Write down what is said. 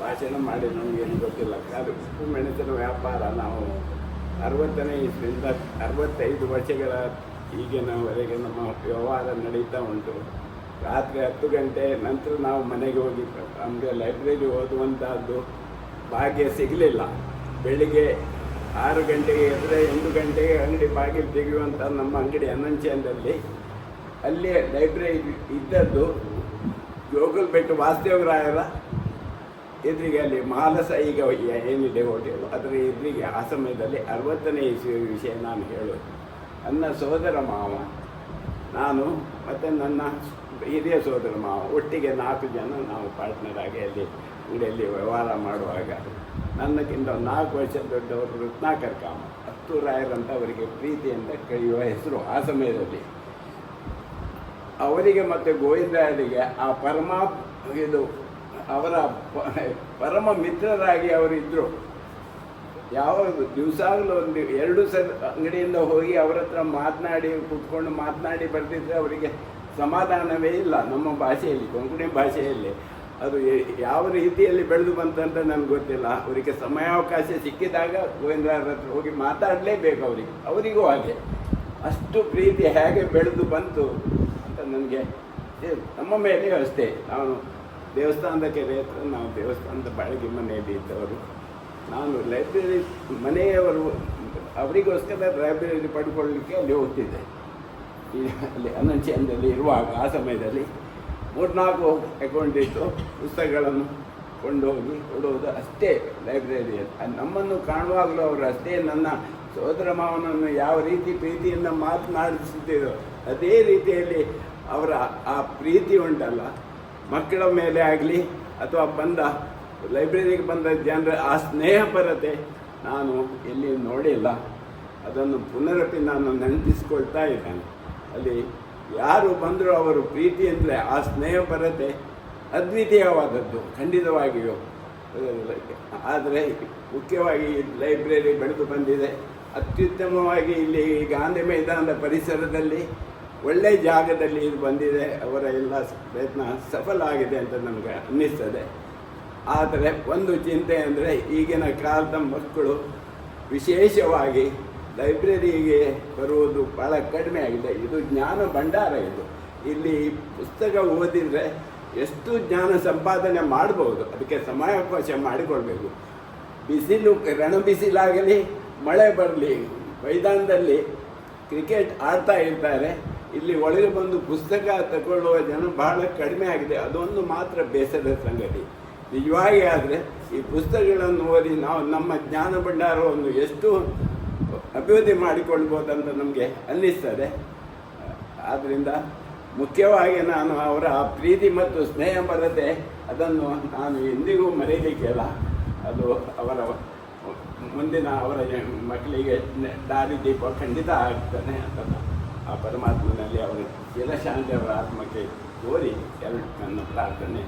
ಭಾಷಣ ಮಾಡಿ ನಮಗೇನು ಗೊತ್ತಿಲ್ಲ. ಅದು ಉಪ್ಪು ಮೆಣಸಿನ ವ್ಯಾಪಾರ. ನಾವು ಅರವತ್ತನೇ ಇಸ್ವಿಯಿಂದ ಅರವತ್ತೈದು ವರ್ಷಗಳ ಈಗಿನವರೆಗೆ ನಮ್ಮ ವ್ಯವಹಾರ ನಡೀತಾ ಉಂಟು. ರಾತ್ರಿ ಹತ್ತು ಗಂಟೆ ನಂತರ ನಾವು ಮನೆಗೆ ಹೋಗಿ ನಮಗೆ ಲೈಬ್ರರಿ ಓದುವಂತಹದ್ದು ಭಾಗ್ಯ ಸಿಗಲಿಲ್ಲ. ಬೆಳಿಗ್ಗೆ ಆರು ಗಂಟೆಗೆ ಎದುರೆ ಎಂಟು ಗಂಟೆಗೆ ಅಂಗಡಿ ಬಾಗಿಲು ತೆಗೆಯುವಂಥ ನಮ್ಮ ಅಂಗಡಿ ಅನಂಚಂದಲ್ಲಿ ಅಲ್ಲಿ ಲೈಬ್ರರಿ ಇದ್ದದ್ದು ಜೋಗಲ್ಪೇಟೆ ವಾಸುದೇವರಾಯರ ಎದುರಿಗೆ ಅಲ್ಲಿ ಮಾಲಸ ಈಗ ಏನಿದೆ ಹೋಟೆಲ್. ಅದರ ಎದುರಿಗೆ ಆ ಸಮಯದಲ್ಲಿ ಅರವತ್ತನೇ ಇಸುವ ವಿಷಯ ನಾನು ಹೇಳೋದು. ನನ್ನ ಸೋದರ ಮಾವ, ನಾನು ಮತ್ತು ನನ್ನ ಹಿರಿಯ ಸೋದರ ಮಾವ, ಒಟ್ಟಿಗೆ ನಾಲ್ಕು ಜನ ನಾವು ಪಾರ್ಟ್ನರ್ ಆಗಿ ಅಲ್ಲಿ ಅಂಗಡಿಯಲ್ಲಿ ವ್ಯವಹಾರ ಮಾಡುವಾಗ ನನ್ನಕ್ಕಿಂತ ನಾಲ್ಕು ವರ್ಷ ದೊಡ್ಡವರು ರತ್ನಾಕರ್ ಕಾಮ. ಹತ್ತು ರಾಯರಂತ ಅವರಿಗೆ ಪ್ರೀತಿಯಿಂದ ಕರೆಯುವ ಹೆಸರು ಆ ಸಮಯದಲ್ಲಿ. ಅವರಿಗೆ ಮತ್ತು ಗೋವಿಂದರಾಯರಿಗೆ ಆ ಪರಮಾತ್ಮ ಇದು ಅವರ ಪರಮ ಮಿತ್ರರಾಗಿ ಅವರಿದ್ದರು ಯಾವ ದಿವಸಾಗಲೂ ಒಂದು ಎರಡು ಸಲ ಅಂಗಡಿಯಿಂದ ಹೋಗಿ ಅವರ ಹತ್ರ ಮಾತನಾಡಿ, ಕೂತ್ಕೊಂಡು ಮಾತನಾಡಿ ಬರ್ತಿದ್ರೆ ಅವರಿಗೆ ಸಮಾಧಾನವೇ ಇಲ್ಲ ನಮ್ಮ ಭಾಷೆಯಲ್ಲಿ, ಕೊಂಕಣಿ ಭಾಷೆಯಲ್ಲಿ. ಅದು ಯಾವ ರೀತಿಯಲ್ಲಿ ಬೆಳೆದು ಬಂತಂತ ನನಗೆ ಗೊತ್ತಿಲ್ಲ. ಅವರಿಗೆ ಸಮಯಾವಕಾಶ ಸಿಕ್ಕಿದಾಗ ಗೋವಿಂದರಾಯರ ಹತ್ರ ಹೋಗಿ ಮಾತಾಡಲೇಬೇಕು ಅವರಿಗೆ, ಅವರಿಗೂ ಹಾಗೆ. ಅಷ್ಟು ಪ್ರೀತಿ ಹೇಗೆ ಬೆಳೆದು ಬಂತು ಅಂತ ನನಗೆ, ನಮ್ಮ ಮೇಲೆ ಅಷ್ಟೇ. ನಾನು ದೇವಸ್ಥಾನದ ಕೆರೆ ಹತ್ರ ನಾವು ದೇವಸ್ಥಾನದ ಬಾಳಿಗೆ ಮನೆಯಲ್ಲಿ ಇದ್ದವರು ನಾನು ಲೈಬ್ರರಿ ಮನೆಯವರು, ಅವರಿಗೋಸ್ಕರ ಲೈಬ್ರರಿ ಪಡ್ಕೊಳ್ಳಿಕ್ಕೆ ಅಲ್ಲಿ ಹೋಗ್ತಿದ್ದೆ. ಅಲ್ಲಿ ಅನಂಚಂದಲ್ಲಿ ಇರುವಾಗ, ಆ ಸಮಯದಲ್ಲಿ ಮೂರ್ನಾಲ್ಕು ಇತ್ತು ಪುಸ್ತಕಗಳನ್ನು ಕೊಂಡೋಗಿ ಕೊಡುವುದು ಅಷ್ಟೇ ಲೈಬ್ರರಿಯಲ್ಲಿ ನಮ್ಮನ್ನು ಕಾಣುವಾಗಲೂ ಅವರು ಅಷ್ಟೇ ನನ್ನ ಸೋದರ ಮಾವನನ್ನು ಯಾವ ರೀತಿ ಪ್ರೀತಿಯಿಂದ ಮಾತನಾಡಿಸುತ್ತಿದ್ದೋ, ಅದೇ ರೀತಿಯಲ್ಲಿ ಅವರ ಆ ಪ್ರೀತಿ ಉಂಟಲ್ಲ. ಮಕ್ಕಳ ಮೇಲೆ ಆಗಲಿ ಅಥವಾ ಬಂದ ಲೈಬ್ರರಿಗೆ ಬಂದ ಜನರ ಆ ಸ್ನೇಹಪರತೆ ನಾನು ಎಲ್ಲಿ ನೋಡಿಲ್ಲ. ಅದನ್ನು ಪುನರಪಿ ನಾನು ನೆನಪಿಸ್ಕೊಳ್ತಾ ಇದ್ದೇನೆ. ಅಲ್ಲಿ ಯಾರು ಬಂದರೂ ಅವರು ಪ್ರೀತಿ ಅಂದರೆ ಆ ಸ್ನೇಹಪರತೆ ಅದ್ವಿತೀಯವಾದದ್ದು, ಖಂಡಿತವಾಗಿಯೂ. ಆದರೆ ಮುಖ್ಯವಾಗಿ ಲೈಬ್ರರಿ ಬೆಳೆದು ಬಂದಿದೆ. ಅತ್ಯುತ್ತಮವಾಗಿ ಇಲ್ಲಿ ಗಾಂಧಿ ಮೈದಾನದ ಪರಿಸರದಲ್ಲಿ ಒಳ್ಳೆಯ ಜಾಗದಲ್ಲಿ ಇದು ಬಂದಿದೆ, ಅವರ ಎಲ್ಲ ಪ್ರಯತ್ನ ಸಫಲ ಆಗಿದೆ ಅಂತ ನಮಗೆ ಅನ್ನಿಸ್ತದೆ. ಆದರೆ ಒಂದು ಚಿಂತೆ ಅಂದರೆ ಈಗಿನ ಕಾಲದ ಮಕ್ಕಳು ವಿಶೇಷವಾಗಿ ಲೈಬ್ರರಿಗೆ ಬರುವುದು ಭಾಳ ಕಡಿಮೆ ಆಗಿದೆ. ಇದು ಜ್ಞಾನ ಭಂಡಾರ ಇದು. ಇಲ್ಲಿ ಪುಸ್ತಕ ಓದಿದರೆ ಎಷ್ಟು ಜ್ಞಾನ ಸಂಪಾದನೆ ಮಾಡ್ಬೋದು, ಅದಕ್ಕೆ ಸಮಯಾವಕಾಶ ಮಾಡಿಕೊಳ್ಬೇಕು. ಬಿಸಿಲು ರಣ ಬಿಸಿಲಾಗಲಿ ಮಳೆ ಬರಲಿ, ಮೈದಾನದಲ್ಲಿ ಕ್ರಿಕೆಟ್ ಆಡ್ತಾ ಇರ್ತಾರೆ. ಇಲ್ಲಿ ಒಳಗೆ ಬಂದು ಪುಸ್ತಕ ತಗೊಳ್ಳುವ ಜನ ಬಹಳ ಕಡಿಮೆ ಆಗಿದೆ. ಅದೊಂದು ಮಾತ್ರ ಬೇಸರದ ಸಂಗತಿ. ನಿಜವಾಗಿ ಆದರೆ ಈ ಪುಸ್ತಕಗಳನ್ನು ಓದಿ ನಾವು ನಮ್ಮ ಜ್ಞಾನ ಭಂಡಾರವನ್ನು ಎಷ್ಟು ಅಭಿವೃದ್ಧಿ ಮಾಡಿಕೊಳ್ಬೋದಂತ ನಮಗೆ ಅನ್ನಿಸ್ತದೆ. ಆದ್ದರಿಂದ ಮುಖ್ಯವಾಗಿ ನಾನು ಅವರ ಪ್ರೀತಿ ಮತ್ತು ಸ್ನೇಹ ಬರದೆ ಅದನ್ನು ನಾನು ಎಂದಿಗೂ ಮರೆಯಲಿಕ್ಕಿಲ್ಲ. ಅದು ಅವರ ಮುಂದಿನ ಅವರ ಮಕ್ಕಳಿಗೆ ದಾರಿ ದೀಪ ಖಂಡಿತ ಆಗ್ತಾನೆ ಅಂತ ಆ ಪರಮಾತ್ಮನಲ್ಲಿ ಅವರ ಚಿರಶಾಂತಿ ಅವರ ಆತ್ಮಕ್ಕೆ ತೋರಿ ಎರಡು ನನ್ನ ಪ್ರಾರ್ಥನೆ.